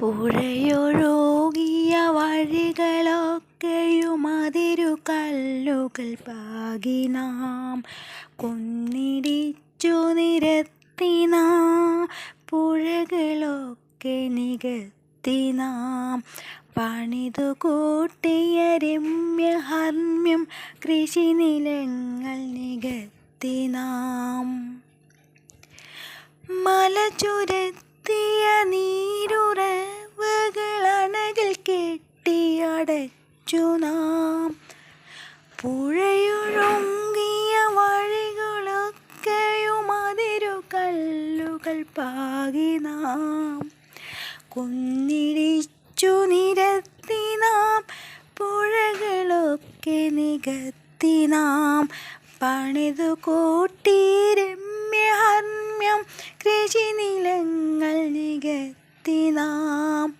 പുഴയൊഴുകിയ വഴികളൊക്കെയുമതിരു കല്ലുകൾ പാകി നാം. കുന്നിടിച്ചു നിരത്തിനാ പുഴകളൊക്കെ നികത്തി നാം. പണിതു കൂട്ടിയ രമ്യഹർമ്മ്യം കൃഷിനിലങ്ങൾ നികത്തി നാം. മല നീരുറവുകൾ നീരുറവകളണകൾ കെട്ടിയടച്ചു നാം. പുഴയൊഴുങ്ങിയ വഴികളൊക്കെയും അതിരു കല്ലുകൾ പാകി നാം. കുന്നിടിച്ചു നിരത്തി നാം പുഴകളൊക്കെ നികത്തി നാം. പണിതു കൂട്ടി രമ്യഹർമ്മ്യം കൃഷിനിലങ്ങൾ നികത്തി നാം.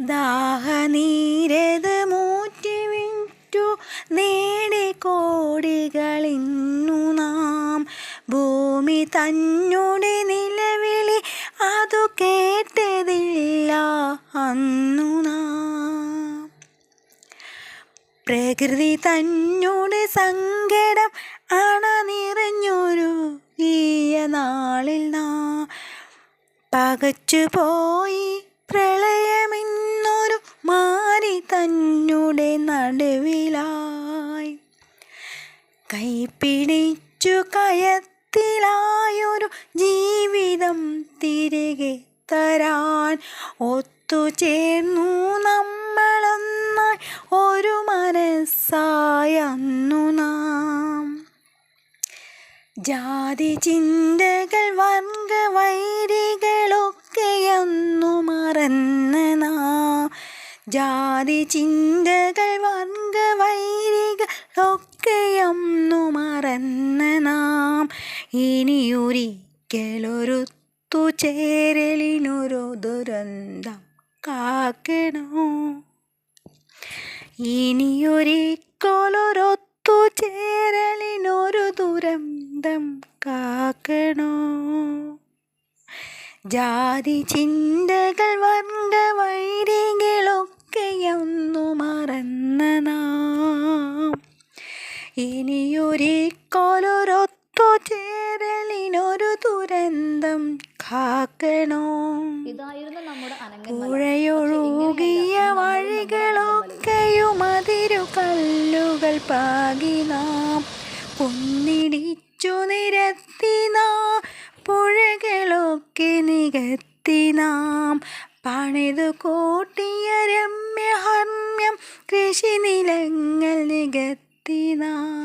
ദാഹനീരത് മൂറ്റി വിറ്റു നേടി കോടികളിന്നു നാം. ഭൂമി തന്നോടെ നിലവിളി അതു കേട്ടതില്ല അന്നു നാം. പ്രകൃതി തന്നോട് സങ്കടം അണ നിറഞ്ഞൊരു പകച്ചുപോയി പ്രളയമെന്നൊരു മാരി തന്നുടെ നടുവിലായി. കൈപ്പിടിച്ചു കയത്തിലായൊരു ജീവിതം തിരികെ തരാൻ ഒത്തുചേർന്നു നമ്മളൊന്നായി ഒരു മനസ്സായന്നു നാം. ജാതി ചിന്തകൾ വർഗവൈരികളൊക്കെയൊന്നു മറന്ന ജാതി ചിന്തകൾ വർഗ വൈരികളൊക്കെയൊന്നു മറന്ന നാം. ഇനിയൊരിക്കലൊരുത്തു ചേരലിനൊരു ദുരന്തം കാക്കണോ? ഇനിയൊരിക്കലൊരൊത്തു ചേരലിനൊരു ദുരന്തം കാക്കണോ? ജാതി ചിന്തകൾ വർഗവൈരികളൊക്കെയൊന്നു മറന്ന നാം. ഇനിയൊരിക്കലൊരൊത്തു ചേരലിനൊരു ദുരന്തം കാക്കണോ? ഇതായിരുന്നു നമ്മുടെ അനങ്ങന്മല. പുഴയൊഴുകിയ വഴികളൊക്കെയും അതിരു കല്ലുകൾ പാകി നാം. കുന്നിടിച്ചു നിരത്തി നാം പണിതു കൂട്ടിയ രമ്യഹർമ്മ്യം കൃഷിനിലങ്ങൾ നികത്തി നാം